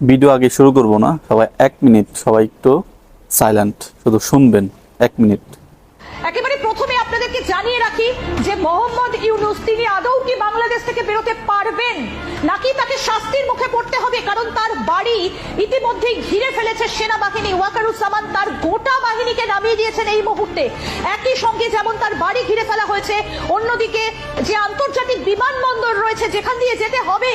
Video আগে শুরু করব না। সবাই এক মিনিট, সবাই একটু সাইলেন্ট শুধু শুনবেন, এক মিনিট। একেবারে প্রথমে আপনাদেরকে জানিয়ে রাখি যে মোহাম্মদ ইউনুস, তিনি আদৌ কি বাংলাদেশ থেকে বেরোতে পারবেন? নাকি তাকে শাস্তির মুখে পড়তে হবে? কারণ তার বাড়ি ইতিমধ্যেই ঘিরে ফেলেছে সেনাবাহিনী। ওয়াকারুজ্জামান তার গোটা বাহিনীকে নামিয়ে দিয়েছেন এই মুহূর্তে। একই সঙ্গে যেমন তার বাড়ি ঘিরে ফেলা হয়েছে, অন্যদিকে যে আন্তর্জাতিক রয়েছে যেখান দিয়ে যেতে হবে।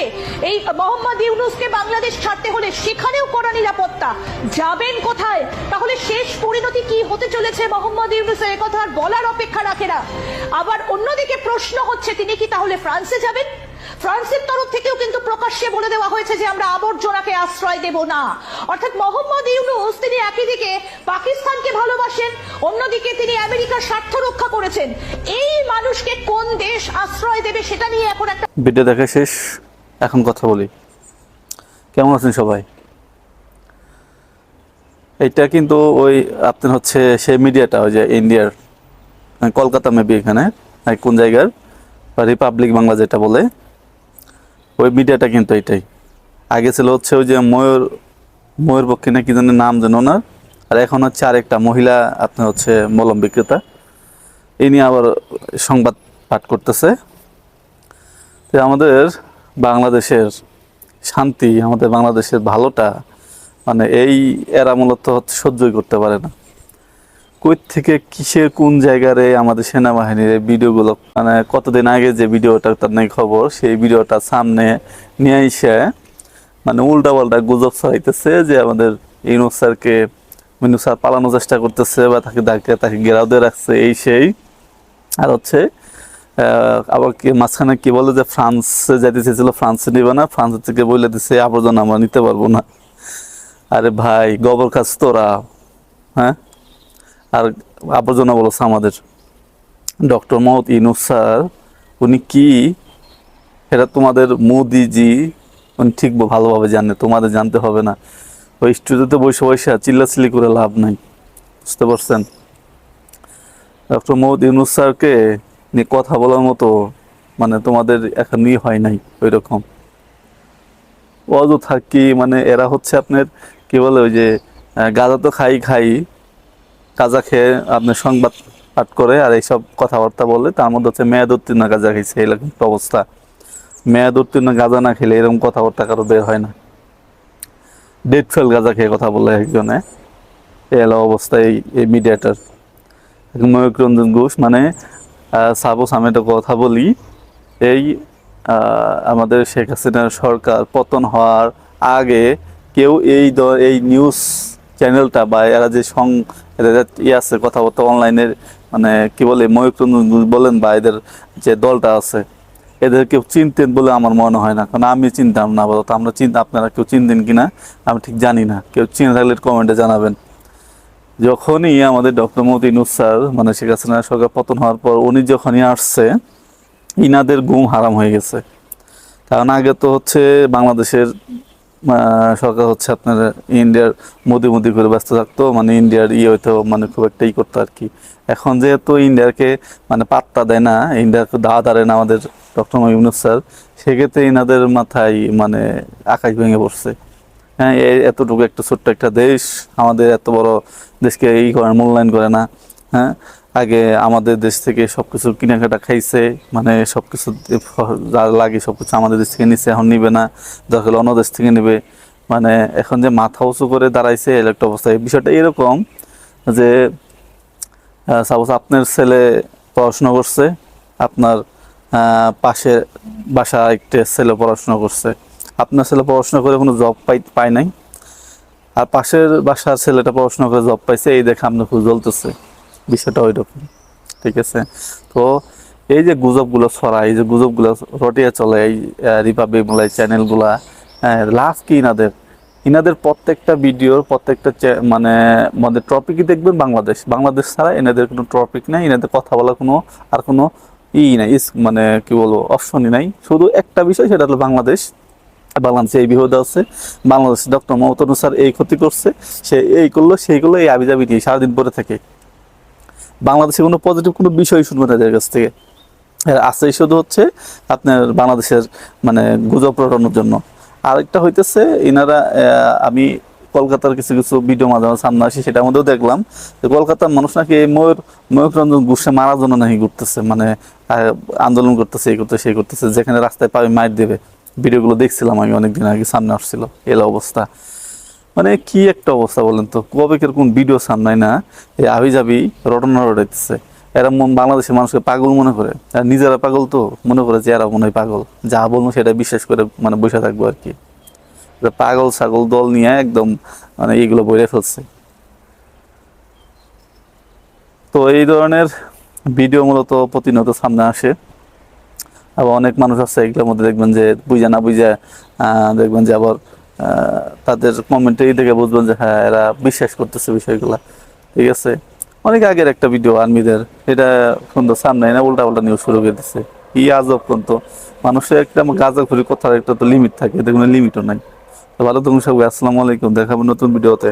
এই মোহাম্মদ ইউনুসকে বাংলাদেশ ছাড়তে হলে সেখানেও কড়া নিরাপত্তা। যাবেন কোথায়? তাহলে শেষ পরিণতি কি হতে চলেছে মোহাম্মদ ইউনুসের? একথা আর বলার অপেক্ষা রাখে না। আবার অন্যদিকে প্রশ্ন হচ্ছে, তিনি কি তাহলে ফ্রান্সে যাবেন? ফ্রান্সের তরফ থেকেও কিন্তু প্রকাশ্যে বলে দেওয়া হয়েছে যে আমরা আবর্জনাকে আশ্রয় দেব না। অর্থাৎ মোহাম্মদ ইউনুস তিনি একই দিকে পাকিস্তানকে ভালোবাসেন, অন্যদিকে তিনি আমেরিকার স্বার্থ রক্ষা করেছেন। এই মানুষকে কোন দেশ আশ্রয় দেবে সেটা নিয়ে এখন একটা ভিডিও দেখা শেষ। এখন কথা বলি। কেমন আছেন সবাই? এটা কিন্তু ওই আপনার হচ্ছে সেই মিডিয়াটা, ওই যে ইন্ডিয়ার, কলকাতা মেবি এখানে কোন জায়গার রিপাবলিক বাংলা যেটা বলে। ওই মিডিয়াটা কিন্তু এটাই। আগে ছিল হচ্ছে ওই যে ময়ূর ময়ূর পক্ষে না কি জানি নাম যেন ওনার। আর এখন হচ্ছে আরেকটা মহিলা, আপনার হচ্ছে মলম বিক্রেতা। ইনি আবার সংবাদ পাঠ করতেছে। তো আমাদের বাংলাদেশের শান্তি, আমাদের বাংলাদেশের ভালোটা মানে এই এরা মূলত হচ্ছে সহ্যই করতে পারে না। কই থেকে কিসের কোন জায়গারে আমাদের সেনাবাহিনীর ভিডিওগুলো মানে কতদিন আগে যে ভিডিওটা তার নেই খবর, সেই ভিডিওটা সামনে নিয়ে এসে মানে উল্টা পাল্টা গুজব ছড়াইতেছে যে আমাদের ইনুস স্যারকে, মিনু স্যার পালানোর চেষ্টা করতেছে বা তাকে তাকে তাকে ঘেরাও দিয়ে রাখছে, এই সেই। আর হচ্ছে আবার কি মাঝখানে কি বলে যে ফ্রান্সে যাইতে চেয়েছিল, ফ্রান্সে নিবে না, ফ্রান্স থেকে বলে দিছে, আবর্জনা আমরা নিতে পারব না। আরে ভাই, গোবর কাজ তোরা হ্যাঁ? আর আবর্জনা বলেছে আমাদের ডক্টর মোহাম্মদ ইনুস স্যার, উনি কি? এটা তোমাদের মোদিজি, উনি ঠিক ভালোভাবে জানে, তোমাদের জানতে হবে না। ওই স্টুডিওতে বসে বসে চিল্লাচিল্লি করে লাভ নাই, বুঝতে পারছেন? ডক্টর মোহাম্মদ ইউনুস স্যারকে নিয়ে কথা বলার মতো মানে তোমাদের এখন ই হয় নাই ওই রকম অযথা কি মানে এরা হচ্ছে আপনার কি বলে ওই যে গাঁজা তো খাই খাই গাঁজা খেয়ে আপনার সংবাদ পাঠ করে আর এইসব কথাবার্তা বলে, তার মধ্যে হচ্ছে মেয়াদ উত্তীর্ণ গাঁজা খেয়েছে এরকম অবস্থা। মেয়াদ উত্তীর্ণ গাঁজা না খেলে এরকম কথাবার্তা কারও বের হয় না। ডেট ফেল গাঁজা খেয়ে কথা বলে একজনে। এই হলো অবস্থা এই এই মিডিয়াটার। ময়ূররঞ্জন ঘোষ মানে সাপোজ আমি একটা কথা বলি। এই আমাদের শেখ হাসিনার সরকার পতন হওয়ার আগে কেউ এই এই নিউজ চ্যানেলটা বা এরা যে সং ইয়ে আছে, কথাবার্তা অনলাইনের মানে কি বলে ঘোষ বলেন বা এদের যে দলটা আছে, এদের কেউ চিনতেন বলে আমার মনে হয় না। কারণ আমি চিনতাম না বলতো আমরা চিন্তা আপনারা কেউ চিনতেন কিনা আমি ঠিক জানি না। কেউ চিনে থাকলে কমেন্টে জানাবেন। যখনই আমাদের ডক্টর ইনুস স্যার মানে শেখ হাসিনা সরকার পতন হওয়ার পর উনি যখনই আসছে, ইনাদের ঘুম হারাম হয়ে গেছে। কারণ আগে তো হচ্ছে বাংলাদেশের সরকার হচ্ছে আপনার ইন্ডিয়ার মোদি মোদি করে ব্যস্ত থাকতো মানে ইন্ডিয়ার ইয়ে হয়তো মানে খুব একটা ই করতো আর কি এখন যেহেতু ইন্ডিয়াকে মানে পাত্তা দেয় না, ইন্ডিয়াকে দাওয়া দাঁড়ে না আমাদের ডক্টর মোহাম্মদ স্যার, সেক্ষেত্রে ইনাদের মাথায় মানে আকাশ ভেঙে পড়ছে। হ্যাঁ এতটুকু একটা ছোট্ট একটা দেশ, আমাদের এত বড় দেশকে ই করে মূল্যায়ন করে না। হ্যাঁ আগে আমাদের দেশ থেকে সবকিছু কেনাকাটা খাইছে মানে সবকিছু যা লাগে সবকিছু আমাদের দেশ থেকে নিচ্ছে এখন নিবে না। দরকার অন্য দেশ থেকে নেবে। মানে এখন যে মাথা উঁচু করে দাঁড়াইছে এর একটা অবস্থা। বিষয়টা এরকম যে সাপোজ আপনার ছেলে পড়াশোনা করছে, আপনার পাশে বাসা একটা ছেলে পড়াশোনা করছে। আপনার ছেলে পড়াশোনা করে কোনো জব পাই, পায় নাই। আর পাশের বাসার ছেলেটা পড়াশোনা করে জব পাইছে, এই দেখে আপনার খুব জ্বলতেছে। বিষয়টা ওই রকম ঠিক আছে? তো এই যে গুজবগুলো ছড়ায়, এই যে গুজবগুলো রটিয়ে চলে এই রিপাবলিক বলে চ্যানেলগুলা হ্যাঁ লাভ কি ইনাদের? ইনাদের প্রত্যেকটা ভিডিওর, প্রত্যেকটা মানে আমাদের টপিকই দেখবেন বাংলাদেশ। বাংলাদেশ ছাড়া এনাদের কোনো টপিক নাই এনাদের কথা বলার কোনো আর কোনো ই নাই মানে কি বলব, অপশনই নাই। শুধু একটা বিষয়, সেটা হলো বাংলাদেশ। বাংলাদেশে এই বিপদ আছে। বাংলাদেশ ডক্টর মমতা স্যার এই ক্ষতি করছে, সে এই করল, সেই করল, এই আবিজাবি নিয়ে সারাদিন পরে থাকে। বাংলাদেশে কোনো পজিটিভ কোনো বিষয় শুনবে না এদের কাছ থেকে। এর আছে শুধু হচ্ছে আপনার বাংলাদেশের মানে গুজব রটানোর জন্য। আরেকটা হইতেছে এনারা আমি কলকাতার কিছু কিছু ভিডিও মাঝে মাঝে সামনে আসি, সেটার মধ্যেও দেখলাম যে কলকাতার মানুষ নাকি এই ময়ূর ময়ূর রঞ্জন ঘুষে মারার জন্য নাকি ঘুরতেছে মানে আন্দোলন করতেছে এই করতেছে সেই করতেছে, যেখানে রাস্তায় পাবে মাইর দেবে। ভিডিওগুলো দেখছিলাম আমি অনেকদিন আগে, সামনে আসছিল, এলা অবস্থা। মানে কি একটা অবস্থা বলেন তো? কবে কীরকম ভিডিও সামনে না এই আবি যাবি রটনা রটাইতেছে। এরা মন- বাংলাদেশের মানুষকে পাগল মনে করে। আর নিজেরা পাগল তো মনে করে যে এরা মনে হয় পাগল। যা বলব সেটা বিশ্বাস করে মানে বসে থাকব আর কি। পাগল ছাগল দল নিয়ে একদম মানে এইগুলো বইরে ফেলছে। তো এই ধরনের ভিডিও মূলত প্রতিনিয়ত সামনে আসে। আবার অনেক মানুষ আছে এগুলোর মধ্যে দেখবেন যে বুঝা না বুঝা দেখবেন যে আবার তাদের কমেন্টে এই দেখে বুঝবেন যে হ্যাঁ এরা বিশ্বাস করতেছে বিষয়গুলো। ঠিক আছে? অনেক আগের একটা ভিডিও আর্মিদের এটা কিন্তু সামনে, না উল্টা উল্টা নিউজ শুরু করে দিচ্ছে ই আজব কিন্তু মানুষের একটা গাজা ঘুরি কথার একটা তো লিমিট থাকে। এতে কোনো লিমিটও নাই। ভালো তুমি সবাই, আসসালামু আলাইকুম। দেখাবো নতুন ভিডিওতে